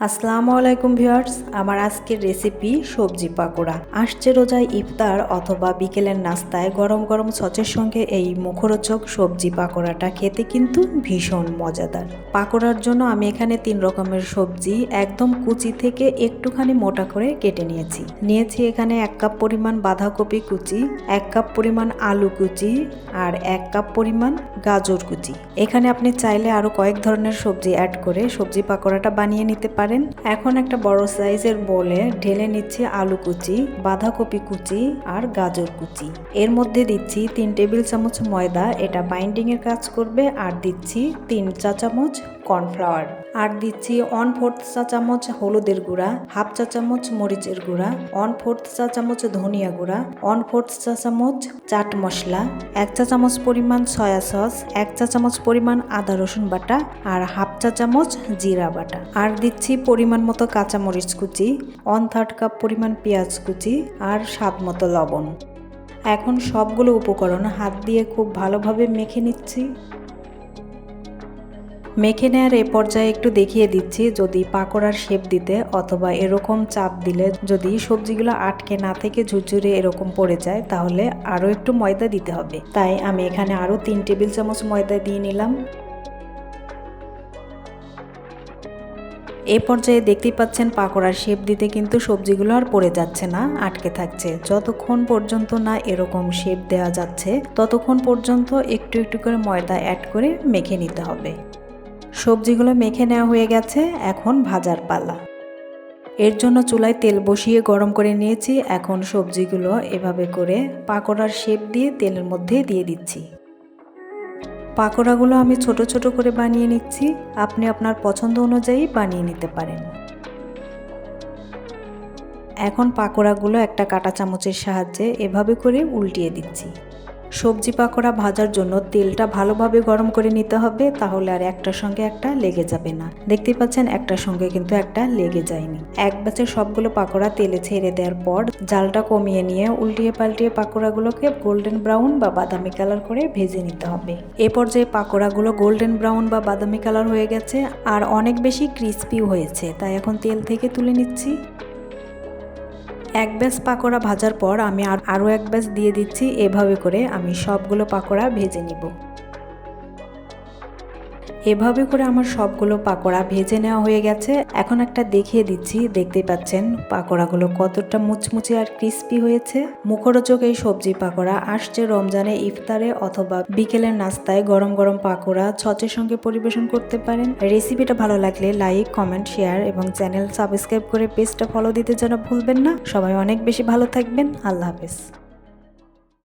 আসসালামু আলাইকুম ভিউয়ার্স, আমার আজকের রেসিপি সবজি পাকোড়া। আসছে রোজায় ইফতার অথবা বিকেলের নাস্তায় গরম গরম সচের সঙ্গে এই মুখরোচক সবজি পাকোড়াটা খেতে কিন্তু ভীষণ মজাদার। পাকোড়ার জন্য আমি এখানে তিন রকমের সবজি একদম কুচি থেকে একটুখানি মোটা করে কেটে নিয়েছি। নিয়েছি এখানে এক কাপ পরিমাণ বাঁধাকপি কুচি, এক কাপ পরিমাণ আলু কুচি আর এক কাপ পরিমাণ গাজর কুচি। এখানে আপনি চাইলে আরও কয়েক ধরনের সবজি অ্যাড করে সবজি পাকোড়াটা বানিয়ে নিতে পারেন। এখন একটা বড় সাইজের বলে ঢেলে নিচ্ছি আলু কুচি, বাঁধাকপি কুচি আর গাজর কুচি। এর মধ্যে দিচ্ছি তিন টেবিল চামচ ময়দা, এটা বাইন্ডিং এর কাজ করবে। আর দিচ্ছি তিন চা চামচ কর্নফ্লাওয়ার আর দিচ্ছি ওয়ান ফোর্থ চা চামচ হলুদের গুঁড়া হাফ চা চামচ মরিচের গুঁড়া ওয়ান ফোর্থ চা চামচ ধনিয়া গুঁড়া ওয়ান ফোর্থ চা চামচ চাট মশলা, এক চা চামচ পরিমাণ সয়া সস, এক চা চামচ পরিমাণ আদা রসুন বাটা আর হাফ চা চামচ জিরা বাটা। আর দিচ্ছি পরিমাণ মতো কাঁচামরিচ কুচি ওয়ান থার্ড কাপ পরিমাণ পেঁয়াজ কুচি আর স্বাদ মতো লবণ। এখন সবগুলো উপকরণ হাত দিয়ে খুব ভালোভাবে মেখে নিচ্ছি। মেখে নেওয়ার এ পর্যায়ে একটু দেখিয়ে দিচ্ছি যদি পাকোড়ার শেপ দিতে অথবা এরকম চাপ দিলে যদি সবজিগুলো আটকে না থেকে ঝুরঝুরে এরকম পড়ে যায় তাহলে আরও একটু ময়দা দিতে হবে। তাই আমি এখানে আরও তিন টেবিল চামচ ময়দা দিয়ে নিলাম। এ পর্যায়ে দেখতেই পাচ্ছেন পাকোড়ার শেপ দিতে কিন্তু সবজিগুলো আর পড়ে যাচ্ছে না, আটকে থাকছে। যতক্ষণ পর্যন্ত না এরকম শেপ দেওয়া যাচ্ছে, ততক্ষণ পর্যন্ত একটু একটু করে ময়দা অ্যাড করে মেখে নিতে হবে। সবজিগুলো মেখে নেওয়া হয়ে গেছে, এখন ভাজার পালা। এর জন্য চুলায় তেল বসিয়ে গরম করে নিয়েছি, এখন সবজিগুলো এভাবে করে পাকোড়ার শেপ দিয়ে তেলের মধ্যে দিয়ে দিচ্ছি। পাকোড়াগুলো আমি ছোট ছোট করে বানিয়ে নিচ্ছি। আপনি আপনার পছন্দ অনুযায়ী বানিয়ে নিতে পারেন। এখন পাকোড়াগুলো একটা কাটা চামচের সাহায্যে এভাবে করে উল্টিয়ে দিচ্ছি। সবজি পাকোড়া ভাজার জন্য তেলটা ভালোভাবে গরম করে নিতে হবে, তাহলে আর একটার সঙ্গে একটা লেগে যাবে না। দেখতেই পাচ্ছেন, একটার সঙ্গে কিন্তু একটা লেগে যায়নি। এক ব্যাচে সবগুলো পাকোড়া তেলে ছেড়ে দেওয়ার পর জালটা কমিয়ে নিয়ে উল্টিয়ে পাল্টিয়ে পাকোড়াগুলোকে গোল্ডেন ব্রাউন বা বাদামি কালার করে ভেজে নিতে হবে। এ পর্যায়ে পাকোড়াগুলো গোল্ডেন ব্রাউন বা বাদামি কালার হয়ে গেছে, আর অনেক বেশি ক্রিস্পি হয়েছে, তাই এখন তেল থেকে তুলে নিচ্ছি। এক ব্যাস পাকোড়া ভাজার পর আমি আর আরও এক ব্যাস দিয়ে দিচ্ছি। এভাবে করে আমি সবগুলো পাকোড়া ভেজে নিব। এভাবে করে আমার সবগুলো পাকোড়া ভেজে নেওয়া হয়ে গেছে। এখন একটা দেখিয়ে দিচ্ছি দেখতে পাচ্ছেন পাকোড়াগুলো কতটা মুচমুচে আর ক্রিস্পি হয়েছে। মুখরোচক এই সবজি পাকোড়া আসছে রমজানে ইফতারে অথবা বিকেলের নাস্তায় গরম গরম পাকোড়া ছচের সঙ্গে পরিবেশন করতে পারেন। রেসিপিটা ভালো লাগলে লাইক কমেন্ট শেয়ার এবং চ্যানেল সাবস্ক্রাইব করে পেজটা ফলো দিতে যেন ভুলবেন না। সবাই অনেক বেশি ভালো থাকবেন। আল্লাহ হাফেজ।